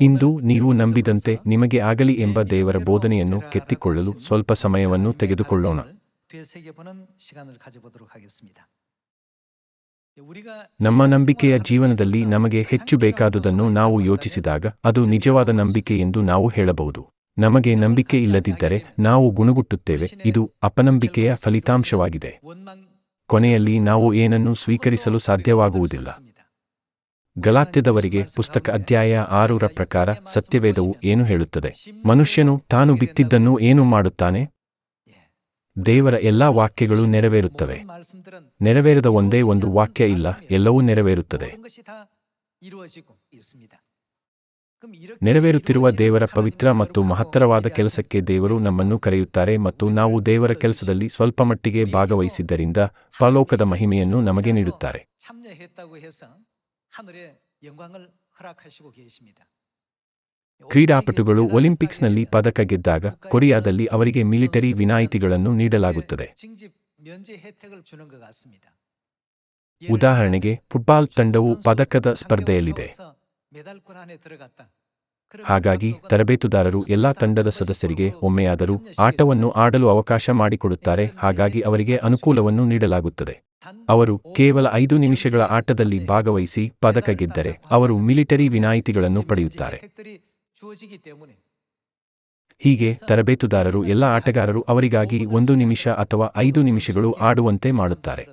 ಇಂದು ನೀವು ನಂಬಿದಂತೆ ನಿಮಗೆ ಆಗಲಿ ಎಂಬ ದೇವರ ಬೋಧನೆಯನ್ನು ಕೆತ್ತಿಕೊಳ್ಳಲು ಸ್ವಲ್ಪ ಸಮಯವನ್ನು ತೆಗೆದುಕೊಳ್ಳೋಣ. ನಮ್ಮ ನಂಬಿಕೆಯ ಜೀವನದಲ್ಲಿ ನಮಗೆ ಹೆಚ್ಚು ಬೇಕಾದುದನ್ನು ನಾವು ಯೋಚಿಸಿದಾಗ ಅದು ನಿಜವಾದ ನಂಬಿಕೆ ಎಂದು ನಾವು ಹೇಳಬಹುದು. ನಮಗೆ ನಂಬಿಕೆ ಇಲ್ಲದಿದ್ದರೆ ನಾವು ಗುಣಗುಟ್ಟುತ್ತೇವೆ, ಇದು ಅಪನಂಬಿಕೆಯ ಫಲಿತಾಂಶವಾಗಿದೆ. ಕೊನೆಯಲ್ಲಿ ನಾವು ಏನನ್ನು ಸ್ವೀಕರಿಸಲು ಸಾಧ್ಯವಾಗುವುದಿಲ್ಲ. ಗಲಾತ್ಯದವರಿಗೆ ಪುಸ್ತಕ ಅಧ್ಯಾಯ ಆರೂರ ಪ್ರಕಾರ ಸತ್ಯವೇದವು ಏನು ಹೇಳುತ್ತದೆ? ಮನುಷ್ಯನು ತಾನು ಬಿತ್ತಿದ್ದನ್ನು ಏನು ಮಾಡುತ್ತಾನೆ? ದೇವರ ಎಲ್ಲಾ ವಾಕ್ಯಗಳು ನೆರವೇರುತ್ತವೆ. ನೆರವೇರದ ಒಂದೇ ಒಂದು ವಾಕ್ಯ ಇಲ್ಲ, ಎಲ್ಲವೂ ನೆರವೇರುತ್ತದೆ. ನೆರವೇರುತ್ತಿರುವ ದೇವರ ಪವಿತ್ರ ಮತ್ತು ಮಹತ್ತರವಾದ ಕೆಲಸಕ್ಕೆ ದೇವರು ನಮ್ಮನ್ನು ಕರೆಯುತ್ತಾರೆ ಮತ್ತು ನಾವು ದೇವರ ಕೆಲಸದಲ್ಲಿ ಸ್ವಲ್ಪ ಮಟ್ಟಿಗೆ ಭಾಗವಹಿಸಿದ್ದರಿಂದ ಪರಲೋಕದ ಮಹಿಮೆಯನ್ನು ನಮಗೆ ನೀಡುತ್ತಾರೆ. ಕ್ರೀಡಾಪಟುಗಳು ಒಲಿಂಪಿಕ್ಸ್ನಲ್ಲಿ ಪದಕ ಗೆದ್ದಾಗ ಕೊರಿಯಾದಲ್ಲಿ ಅವರಿಗೆ ಮಿಲಿಟರಿ ವಿನಾಯಿತಿಗಳನ್ನು ನೀಡಲಾಗುತ್ತದೆ. ಉದಾಹರಣೆಗೆ ಫುಟ್ಬಾಲ್ ತಂಡವು ಪದಕದ ಸ್ಪರ್ಧೆಯಲ್ಲಿದೆ. ಹಾಗಾಗಿ ತರಬೇತುದಾರರು ಎಲ್ಲಾ ತಂಡದ ಸದಸ್ಯರಿಗೆ ಒಮ್ಮೆಯಾದರೂ ಆಟವನ್ನು ಆಡಲು ಅವಕಾಶ ಮಾಡಿಕೊಡುತ್ತಾರೆ. ಹಾಗಾಗಿ ಅವರಿಗೆ ಅನುಕೂಲವನ್ನು ನೀಡಲಾಗುತ್ತದೆ. ಅವರು ಕೇವಲ ಐದು ನಿಮಿಷಗಳ ಆಟದಲ್ಲಿ ಭಾಗವಹಿಸಿ ಪದಕ ಗೆದ್ದರೆ ಅವರು ಮಿಲಿಟರಿ ವಿನಾಯಿತಿಗಳನ್ನು ಪಡೆಯುತ್ತಾರೆ. ಹೀಗೆ ತರಬೇತುದಾರರು ಎಲ್ಲ ಆಟಗಾರರು ಅವರಿಗಾಗಿ ಒಂದು ನಿಮಿಷ ಅಥವಾ ಐದು ನಿಮಿಷಗಳು ಆಡುವಂತೆ ಮಾಡುತ್ತಾರೆ.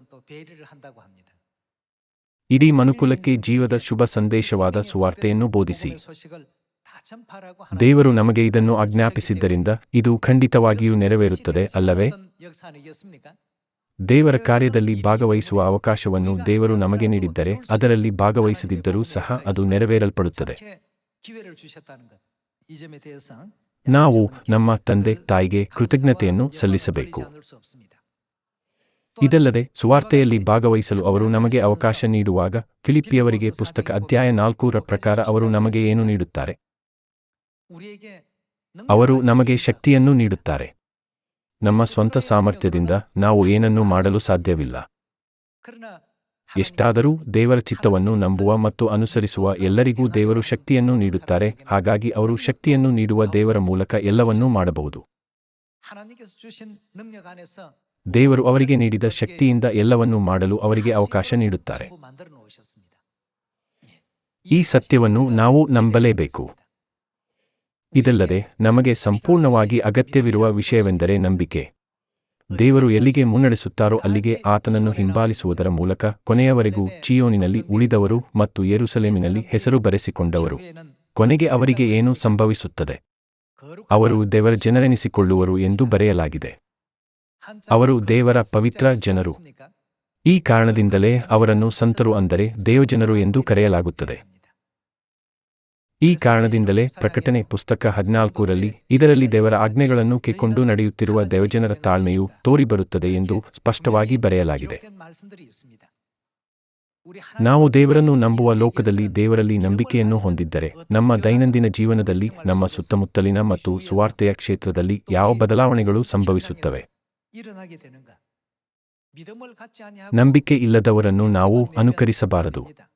ಇಡೀ ಮನುಕುಲಕ್ಕೆ ಜೀವದ ಶುಭ ಸಂದೇಶವಾದ ಸುವಾರ್ತೆಯನ್ನು ಬೋಧಿಸಿ. ದೇವರು ನಮಗೆ ಇದನ್ನು ಆಜ್ಞಾಪಿಸಿದ್ದರಿಂದ ಇದು ಖಂಡಿತವಾಗಿಯೂ ನೆರವೇರುತ್ತದೆ ಅಲ್ಲವೇ? ದೇವರ ಕಾರ್ಯದಲ್ಲಿ ಭಾಗವಹಿಸುವ ಅವಕಾಶವನ್ನು ದೇವರು ನಮಗೆ ನೀಡಿದ್ದರೆ ಅದರಲ್ಲಿ ಭಾಗವಹಿಸದಿದ್ದರೂ ಸಹ ಅದು ನೆರವೇರಲ್ಪಡುತ್ತದೆ. ನಾವು ನಮ್ಮ ತಂದೆ ತಾಯಿಗೆ ಕೃತಜ್ಞತೆಯನ್ನು ಸಲ್ಲಿಸಬೇಕು. ಇದಲ್ಲದೆ ಸುವಾರ್ತೆಯಲ್ಲಿ ಭಾಗವಹಿಸಲು ಅವರು ನಮಗೆ ಅವಕಾಶ ನೀಡುವಾಗ ಫಿಲಿಪಿಯವರಿಗೆ ಪುಸ್ತಕ ಅಧ್ಯಾಯ ನಾಲ್ಕೂರ ಪ್ರಕಾರ ಅವರು ನಮಗೆ ಏನು ನೀಡುತ್ತಾರೆ? ಅವರು ನಮಗೆ ಶಕ್ತಿಯನ್ನು ನೀಡುತ್ತಾರೆ. ನಮ್ಮ ಸ್ವಂತ ಸಾಮರ್ಥ್ಯದಿಂದ ನಾವು ಏನನ್ನೂ ಮಾಡಲು ಸಾಧ್ಯವಿಲ್ಲ. ಎಷ್ಟಾದರೂ ದೇವರ ಚಿತ್ತವನ್ನು ನಂಬುವ ಮತ್ತು ಅನುಸರಿಸುವ ಎಲ್ಲರಿಗೂ ದೇವರು ಶಕ್ತಿಯನ್ನು ನೀಡುತ್ತಾರೆ, ಹಾಗಾಗಿ ಅವರು ಶಕ್ತಿಯನ್ನು ನೀಡುವ ದೇವರ ಮೂಲಕ ಎಲ್ಲವನ್ನೂ ಮಾಡಬಹುದು. ದೇವರು ಅವರಿಗೆ ನೀಡಿದ ಶಕ್ತಿಯಿಂದ ಎಲ್ಲವನ್ನೂ ಮಾಡಲು ಅವರಿಗೆ ಅವಕಾಶ ನೀಡುತ್ತಾರೆ. ಈ ಸತ್ಯವನ್ನು ನಾವು ನಂಬಲೇಬೇಕು. ಇದಲ್ಲದೆ, ನಮಗೆ ಸಂಪೂರ್ಣವಾಗಿ ಅಗತ್ಯವಿರುವ ವಿಷಯವೆಂದರೆ ನಂಬಿಕೆ. ದೇವರು ಎಲ್ಲಿಗೆ ಮುನ್ನಡೆಸುತ್ತಾರೋ ಅಲ್ಲಿಗೆ ಆತನನ್ನು ಹಿಂಬಾಲಿಸುವುದರ ಮೂಲಕ ಕೊನೆಯವರೆಗೂ ಚಿಯೋನಿನಲ್ಲಿ ಉಳಿದವರು ಮತ್ತು ಯೆರೂಸಲೇಮಿನಲ್ಲಿ ಹೆಸರು ಬರೆಸಿಕೊಂಡವರು. ಕೊನೆಗೆ ಅವರಿಗೆ ಏನು ಸಂಭವಿಸುತ್ತದೆ? ಅವರು ದೇವರ ಜನರೆನಿಸಿಕೊಳ್ಳುವರು ಎಂದು ಬರೆಯಲಾಗಿದೆ. ಅವರು ದೇವರ ಪವಿತ್ರ ಜನರು. ಈ ಕಾರಣದಿಂದಲೇ ಅವರನ್ನು ಸಂತರು ಅಂದರೆ ದೇವಜನರು ಎಂದು ಕರೆಯಲಾಗುತ್ತದೆ. ಈ ಕಾರಣದಿಂದಲೇ ಪ್ರಕಟಣೆ ಪುಸ್ತಕ ಹದಿನಾಲ್ಕರಲ್ಲಿ ಇದರಲ್ಲಿ ದೇವರ ಆಜ್ಞೆಗಳನ್ನು ಕೆಕೊಂಡು ನಡೆಯುತ್ತಿರುವ ದೇವಜನರ ತಾಳ್ಮೆಯು ತೋರಿಬರುತ್ತದೆ ಎಂದು ಸ್ಪಷ್ಟವಾಗಿ ಬರೆಯಲಾಗಿದೆ. ನಾವು ದೇವರನ್ನು ನಂಬುವ ಲೋಕದಲ್ಲಿ ದೇವರಲ್ಲಿ ನಂಬಿಕೆಯನ್ನು ಹೊಂದಿದ್ದರೆ ನಮ್ಮ ದೈನಂದಿನ ಜೀವನದಲ್ಲಿ, ನಮ್ಮ ಸುತ್ತಮುತ್ತಲಿನ ಮತ್ತು ಸುವಾರ್ತೆಯ ಕ್ಷೇತ್ರದಲ್ಲಿ ಯಾವ ಬದಲಾವಣೆಗಳು ಸಂಭವಿಸುತ್ತವೆ? ನಂಬಿಕೆ ಇಲ್ಲದವರನ್ನು ನಾವು ಅನುಕರಿಸಬಾರದು.